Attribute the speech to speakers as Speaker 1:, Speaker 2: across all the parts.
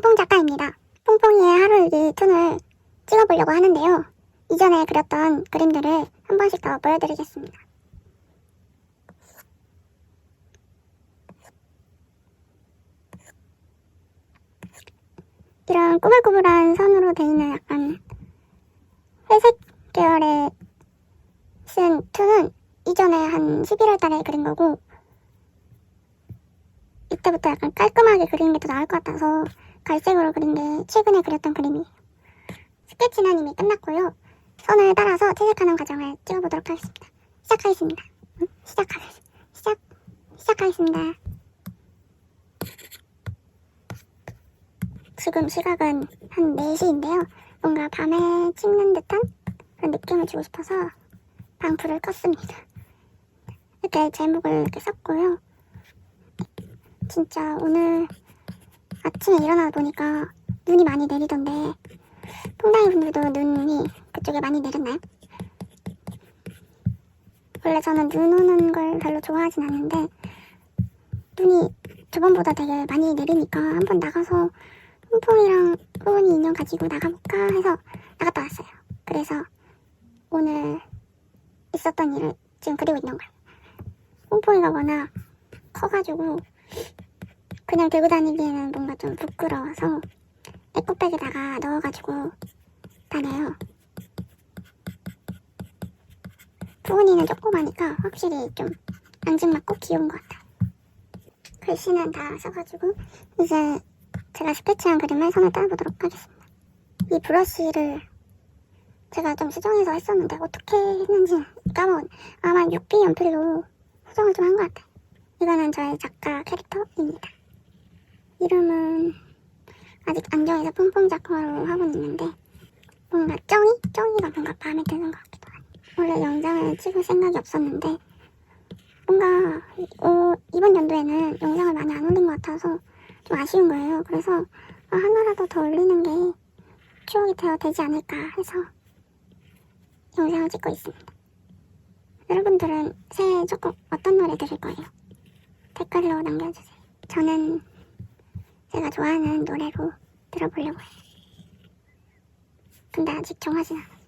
Speaker 1: 퐁퐁 작가입니다. 퐁퐁이의 하루 일기 툰을 찍어보려고 하는데요. 이전에 그렸던 그림들을 한 번씩 더 보여드리겠습니다. 이런 꾸불꾸불한 선으로 되어 있는 약간 회색 계열의 쓴 툰은 이전에 한 11월 달에 그린 거고 이때부터 약간 깔끔하게 그리는 게 더 나을 것 같아서 갈색으로 그린 게 최근에 그렸던 그림이에요. 스케치는 이미 끝났고요. 선을 따라서 채색하는 과정을 찍어보도록 하겠습니다. 시작하겠습니다. 응? 시작하, 시작, 시작하겠습니다. 지금 시각은 한 4시인데요. 뭔가 밤에 찍는 듯한 그런 느낌을 주고 싶어서 방불을 껐습니다. 이렇게 제목을 이렇게 썼고요. 진짜 오늘 아침에 일어나 보니까 눈이 많이 내리던데 퐁당이 분들도 눈이 그쪽에 많이 내렸나요? 원래 저는 눈 오는 걸 별로 좋아하진 않는데 눈이 저번보다 되게 많이 내리니까 한번 나가서 퐁퐁이랑 호은이 인형 가지고 나가볼까 해서 나갔다 왔어요. 그래서 오늘 있었던 일을 지금 그리고 있는 거예요. 퐁퐁이가 워낙 커가지고 그냥 들고 다니기에는 뭔가 좀 부끄러워서 에코백에다가 넣어가지고 다녀요. 부은이는 조그마니까 확실히 좀 앙증맞고 귀여운 것 같아요. 글씨는 다 써가지고 이제 제가 스케치한 그림을 손에 따보도록 하겠습니다. 이 브러쉬를 제가 좀 수정해서 했었는데 어떻게 했는지 까먹은 아마 6B 연필로 수정을 좀 한 것 같아요. 이거는 저의 작가 캐릭터입니다. 이름은 아직 안 정해서 퐁퐁 작가로 하고 있는데 뭔가 쩡이? 쩡이가 뭔가 마음에 드는 것 같기도 하고 원래 영상을 찍을 생각이 없었는데 뭔가 어, 이번 연도에는 영상을 많이 안 올린 것 같아서 좀 아쉬운 거예요. 그래서 아, 하나라도 더 올리는 게 추억이 되어 되지 않을까 해서 영상을 찍고 있습니다. 여러분들은 새해 조금 어떤 노래 들을 거예요? 댓글로 남겨주세요. 저는 제가 좋아하는 노래로 들어보려고 해요. 근데 아직 정하진 않았어요.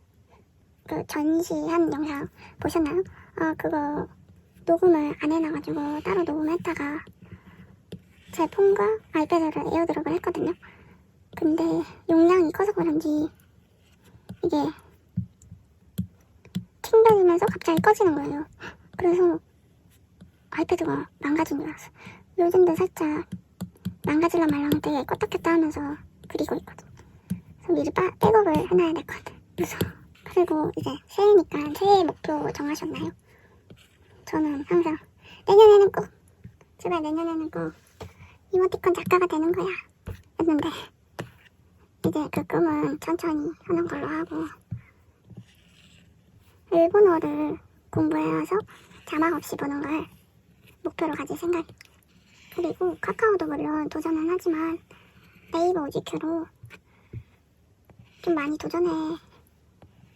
Speaker 1: 그 전시한 영상 보셨나요? 아 그거 녹음을 안 해놔가지고 따로 녹음했다가 제 폰과 아이패드를 에어드롭을 했거든요. 근데 용량이 커서 그런지 이게 튕겨지면서 갑자기 꺼지는 거예요. 그래서 아이패드가 망가진 줄 알았어요. 요즘도 살짝 망가질라 말랑 되게 껐다 켰다 하면서 그리고 있거든. 그래서 미리 빠, 백업을 해놔야 될 것 같아. 그래서 그리고 이제 새해니까 새해 목표 정하셨나요? 저는 항상 내년에는 꼭 제발 내년에는 꼭 이모티콘 작가가 되는 거야 했는데 이제 그 꿈은 천천히 하는 걸로 하고 일본어를 공부해와서 자막 없이 보는 걸 목표로 가질 생각 그리고 카카오도 물론 도전은 하지만 네이버 오지큐로 좀 많이 도전해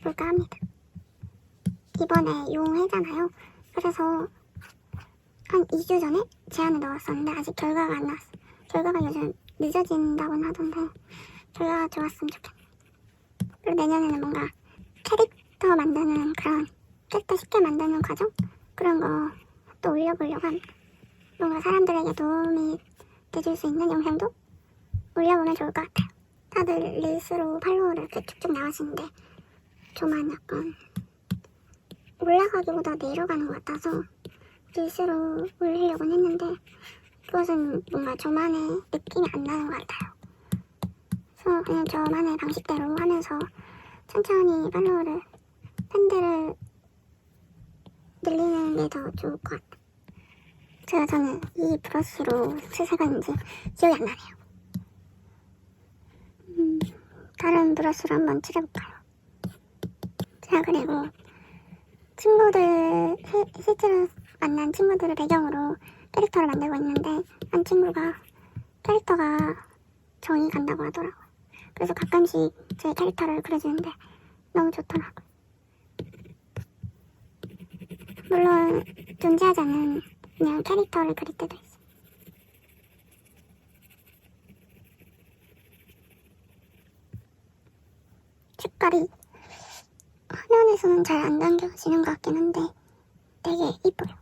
Speaker 1: 볼까 합니다 이번에 용해잖아요 그래서 한 2주 전에 제안을 넣었었는데 아직 결과가 안 나왔어. 결과가 요즘 늦어진다고는 하던데 결과가 좋았으면 좋겠네. 그리고 내년에는 뭔가 캐릭터 만드는 그런 캐릭터 쉽게 만드는 과정 그런 거 또 올려보려고 합니다. 뭔가 사람들에게 도움이 되줄 수 있는 영상도 올려보면 좋을 것 같아요. 다들 릴스로 팔로우를 이렇게 쭉쭉 나가시는데 저만 약간 올라가기보다 내려가는 것 같아서 릴스로 올리려고는 했는데 그것은 뭔가 저만의 느낌이 안 나는 것 같아요. 그래서 그냥 저만의 방식대로 하면서 천천히 팔로우를 팬들을 늘리는 게 더 좋을 것 같아요. 제가 저는 이 브러쉬로 채색했는지 기억이 안 나네요. 음, 다른 브러쉬로 한번 칠해볼까요? 제가 그리고 친구들 시, 실제로 만난 친구들을 배경으로 캐릭터를 만들고 있는데 한 친구가 캐릭터가 정이 간다고 하더라고요. 그래서 가끔씩 제 캐릭터를 그려주는데 너무 좋더라고요. 물론 존재하지 않은 그냥 캐릭터를 그릴 때도 있어요. 색깔이 화면에서는 잘안 당겨지는 것 같긴 한데 되게 이뻐요.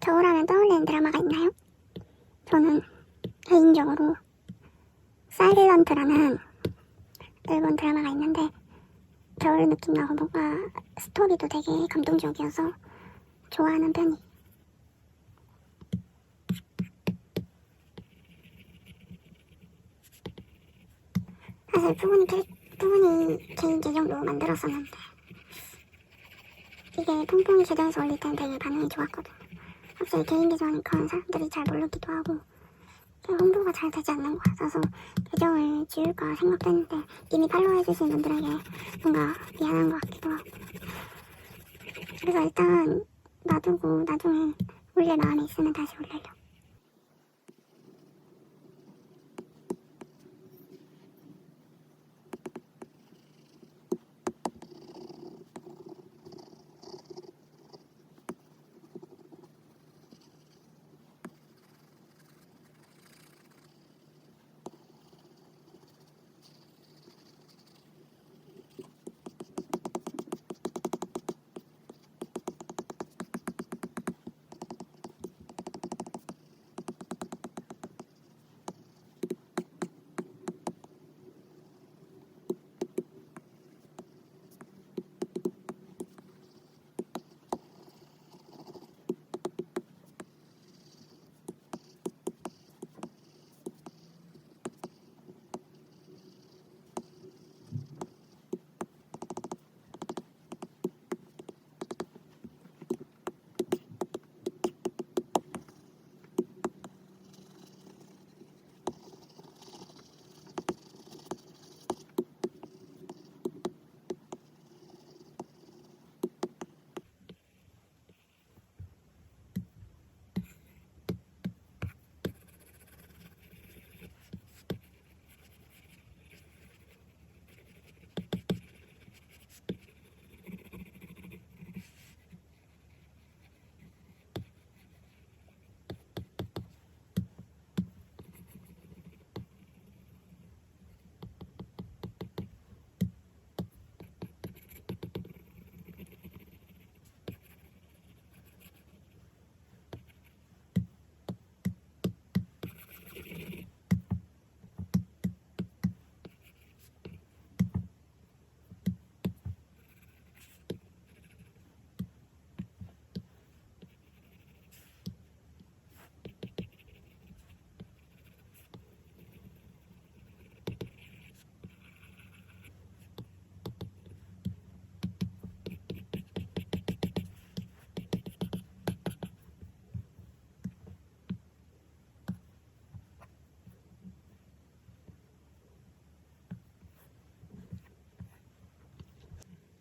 Speaker 1: 겨울하면 떠올리는 드라마가 있나요? 저는 개인적으로 사일런트라는 일본 드라마가 있는데 겨울 느낌 나고 뭔가 스토리도 되게 감동적이어서 좋아하는 편이. 사실 부분이 부분이 개인 계정도 만들었었는데 이게 퐁퐁이 계정에서 올릴 때는 되게 반응이 좋았거든요. 확실히 개인 계정이니까 사람들이 잘 모르기도 하고 홍보가 잘 되지 않는 것 같아서 계정을 지울까 생각도 했는데 이미 팔로우해주신 분들에게 뭔가 미안한 것 같기도 하고 그래서 일단 놔두고 나중에 올릴 마음이 있으면 다시 올리려고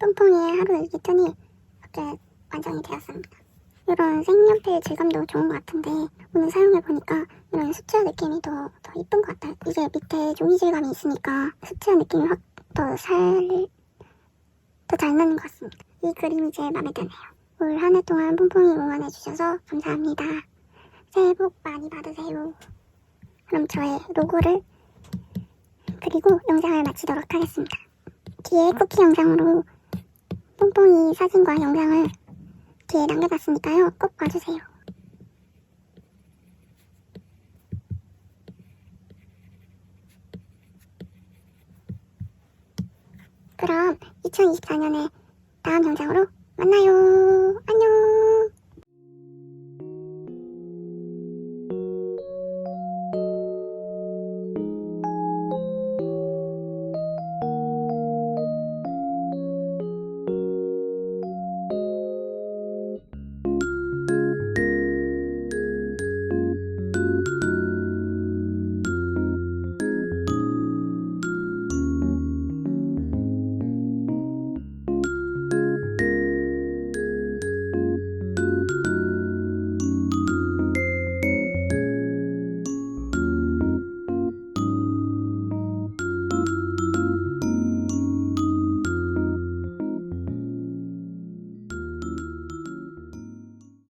Speaker 1: 뽕뽕이의 하루 일기 편이 어제 완성이 되었습니다. 이런 색연필 질감도 좋은 것 같은데 오늘 사용해보니까 이런 수채화 느낌이 더, 더 이쁜 것 같아요. 이게 밑에 종이 질감이 있으니까 수채화 느낌이 확 더 살, 더 잘 나는 것 같습니다. 이 그림이 제일 마음에 드네요. 올 한 해 동안 뽕뽕이 응원해주셔서 감사합니다. 새해 복 많이 받으세요. 그럼 저의 로고를 그리고 영상을 마치도록 하겠습니다. 뒤에 쿠키 영상으로 뽕뽕이 사진과 영상을 뒤에 남겨놨으니까요. 꼭 봐주세요. 그럼 2024년에 다음 영상으로 만나요.